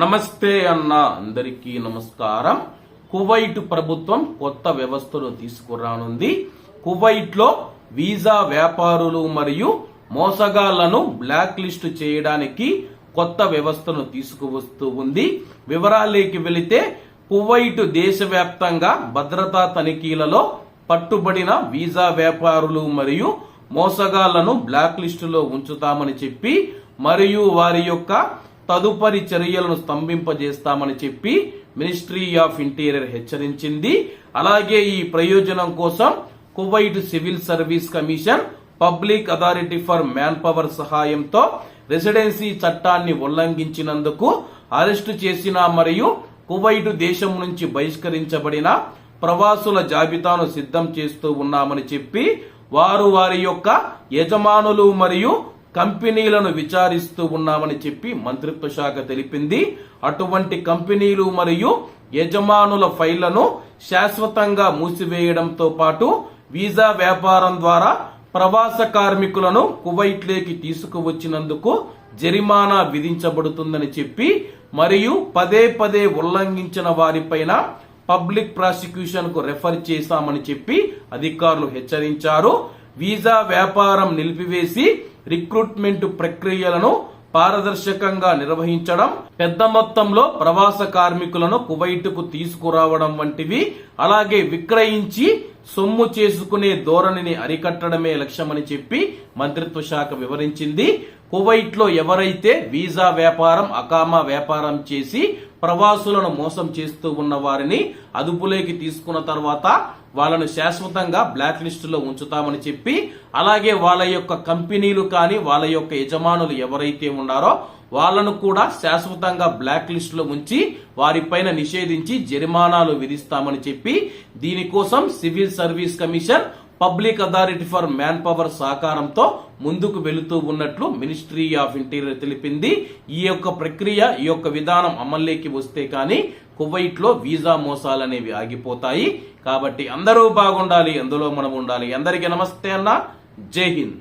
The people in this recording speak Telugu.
నమస్తే అన్న అందరికీ నమస్కారం. కువైట్ ప్రభుత్వం కొత్త వ్యవస్థను తీసుకురానుంది. కువైట్లో వీసా వ్యాపారులు మరియు మోసగాళ్ళను బ్లాక్ లిస్ట్ చేయడానికి కొత్త వ్యవస్థను తీసుకువస్తూ ఉంది. వివరాలేకి వెళితే కువైట్ దేశవ్యాప్తంగా భద్రతా తనిఖీలలో పట్టుబడిన వీసా వ్యాపారులు మరియు మోసగాళ్ళను బ్లాక్ లిస్టులో ఉంచుతామని చెప్పి మరియు వారి యొక్క తదుపరి చర్యలను స్తంభింపజేస్తామని చెప్పి మినిస్ట్రీ ఆఫ్ ఇంటీరియర్ హెచ్చరించింది. అలాగే ఈ ప్రయోజనం కోసం Kuwait civil service commission public authority for manpower సహాయంతో రెసిడెన్సీ చట్టాన్ని ఉల్లంఘించినందుకు అరెస్టు చేసిన మరియు కువైట్ దేశం నుంచి బహిష్కరించబడిన ప్రవాసుల జాబితాను సిద్ధం చేస్తూ ఉన్నామని చెప్పి వారు వారి యొక్క యజమానులు మరియు కంపెనీలను విచారిస్తూ ఉన్నామని చెప్పి మంత్రిత్వ శాఖ తెలిపింది. అటువంటి కంపెనీలు మరియు యజమానుల ఫైళ్ళను శాశ్వతంగా మూసివేయడంతో పాటు వీసా వ్యాపారం ద్వారా ప్రవాస కార్మికులను కువైట్లోకి తీసుకువచ్చినందుకు జరిమానా విధించబడుతుందని చెప్పి మరియు పదే పదే ఉల్లంఘించిన వారిపైన పబ్లిక్ ప్రాసిక్యూషన్కు రెఫర్ చేశామని చెప్పి అధికారులు హెచ్చరించారు. వీసా వ్యాపారం నిలిపివేసి రిక్రూట్మెంట్ ప్రక్రియలను పారదర్శకంగా నిర్వహించడం పెద్ద మొత్తంలో ప్రవాస కార్మికులను కువైట్కు తీసుకురావడం వంటివి అలాగే విక్రయించి సొమ్ము చేసుకునే ధోరణిని అరికట్టడమే లక్ష్యమని చెప్పి మంత్రిత్వ శాఖ వివరించింది. కువైట్లో ఎవరైతే వీసా వ్యాపారం అకామా వ్యాపారం చేసి ప్రవాసులను మోసం చేస్తూ ఉన్న వారిని అదుపులోకి తీసుకున్న తర్వాత వాళ్ళను శాశ్వతంగా బ్లాక్ లిస్టులో ఉంచుతామని చెప్పి అలాగే వాళ్ళ యొక్క కంపెనీలు కానీ వాళ్ళ యొక్క యజమానులు ఎవరైతే ఉన్నారో వాళ్ళను కూడా శాశ్వతంగా బ్లాక్ లిస్ట్లో ఉంచి వారిపైన నిషేధించి జరిమానాలు విధిస్తామని చెప్పి దీనికోసం civil service commission public authority for manpower సహకారంతో ముందుకు వెళుతూ ఉన్నట్లు మినిస్ట్రీ ఆఫ్ ఇంటీరియర్ తెలిపింది. ఈ యొక్క ప్రక్రియ ఈ యొక్క విధానం అమల్లోకి వస్తే కానీ కువైట్లో వీసా మోసాలు అనేవి ఆగిపోతాయి. కాబట్టి అందరూ బాగుండాలి అందులో మనం ఉండాలి. అందరికీ నమస్తే అన్న. జై హింద్.